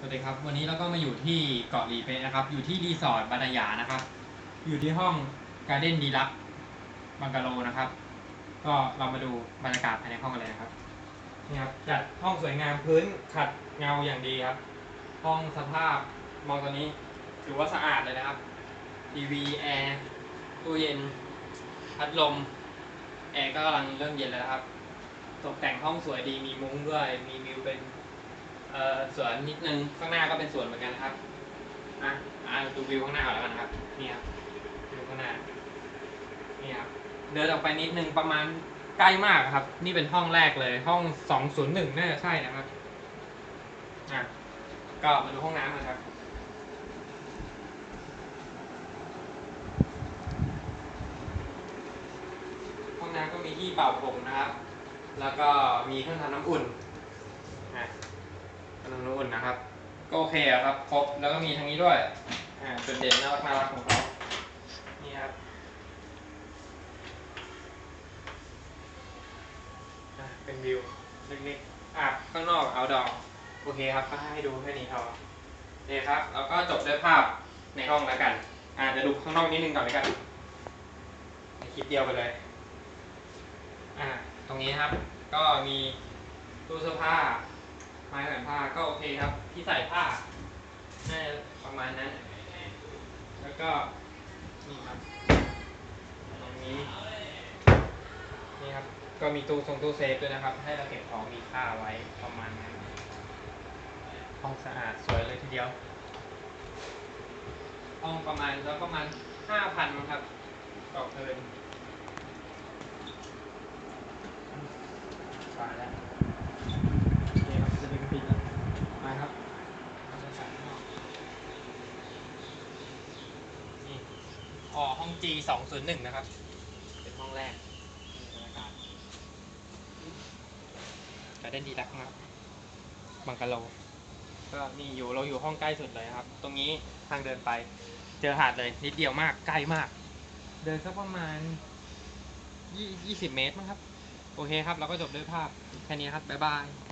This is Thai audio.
สวัสดีครับ วันนี้เราก็มาอยู่ที่เกาะลีเป๊ะนะครับ อยู่ที่รีสอร์ทบรรยานะครับ อยู่ที่ห้องการ์เด้นดีลักบังกะโลนะครับ ก็เรามาดูบรรยากาศภายในห้องกันเลยนะครับนี่ครับจัดห้องสวยงามพื้นขัดเงาอย่างดีครับ ห้องสภาพมองตัวนี้ถือว่าสะอาดเลยนะครับทีวีแอร์ตู้เย็นพัดลมแอร์ก็กำลังเริ่มเย็นแล้วครับ ตกแต่งห้องสวยดีมีมุ้งด้วยมีวิวเป็น เอ่อสวนนิดนึงข้างหน้าก็เป็นสวนเหมือนกันนะครับอะอะดูวิวข้างหน้าก่อนแล้วกันนะครับนี่ครับวิวข้างหน้านี่ครับเดินออกไปนิดนึงประมาณใกล้มากครับ นี่เป็นห้องแรกเลยห้องสองศูนย์หนึ่งน่าจะใช่นะครับอะก็มาดูห้องน้ำกันครับห้องน้ำก็มีที่เป่าผมนะครับ แล้วก็มีเครื่องทำน้ำอุ่นอะ ขนมนุ่นนะครับ ก็โอเคครับ ครบ แล้วก็มีทางนี้ด้วย อ่า จุดเด่นน่ารักน่ารักของเขานี่ครับอะเป็นวิวเล็กๆอะข้างนอกเอาดอโอเคครับก็ให้ดูแค่นี้พอโอเคครับ แล้วก็จบด้วยภาพในห้องแล้วกัน อ่าจะดูข้างนอกนิดนึงก่อนแล้วกันในคลิปเดียวไปเลย อ่า ตรงนี้ครับ ก็มีตู้เสื้อผ้า ไม้แขวนผ้าก็โอเคครับ ที่ใส่ผ้าน่าจะประมาณนั้น แล้วก็ นี่ครับตรงนี้ นี่ครับ ก็มีตู้ทรงตู้เซฟด้วยนะครับ ให้เราเก็บของมีค่าไว้ประมาณนั้น ห้องสะอาดสวยเลยทีเดียว ห้องประมาณแล้วประมาณห้าพันมั้งครับ ต่อคืนฝาแล้ว โอเคครับจะเป็นกระปิดแล้วมาครับบรรยากาศข้างนอกนี่ อ๋อห้อง G สองศูนย์หนึ่งนะครับ เป็นห้องแรกนี่บรรยากาศการเด่นดีดักนะครับบังกะโล ก็นี่อยู่เราอยู่ห้องใกล้สุดเลยครับ ตรงนี้ทางเดินไป เจอหาดเลยนิดเดียวมากใกล้มาก เดินสักประมาณยี่ยี่สิบเมตรมั้งครับ โอเคครับ เราก็จบด้วยภาพแค่นี้ครับ บ๊ายบาย